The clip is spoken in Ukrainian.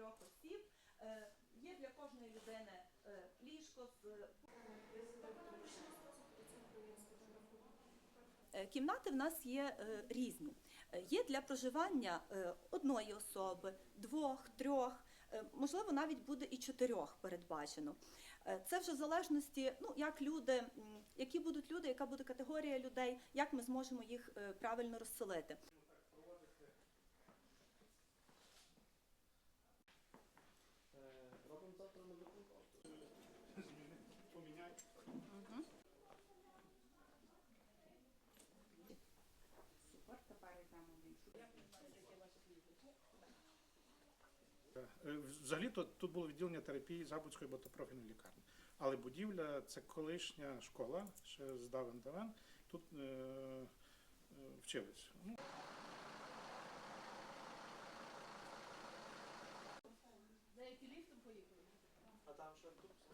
трьох осіб. Е, Є для кожної людини е, ліжко з Е, Кімнати в нас є різні. Є для проживання одної особи, двох, трьох, можливо, навіть буде і чотирьох передбачено. Це вже в залежності, ну як люди, які будуть люди, яка буде категорія людей, як ми зможемо їх правильно розселити. Взагалі то тут було відділення терапії Забудської багатопрофільної лікарні. Але будівля це колишня школа, ще з давен давен. Тут е, е, вчились. Ну, За які ліфтом поїхали? А там що тут?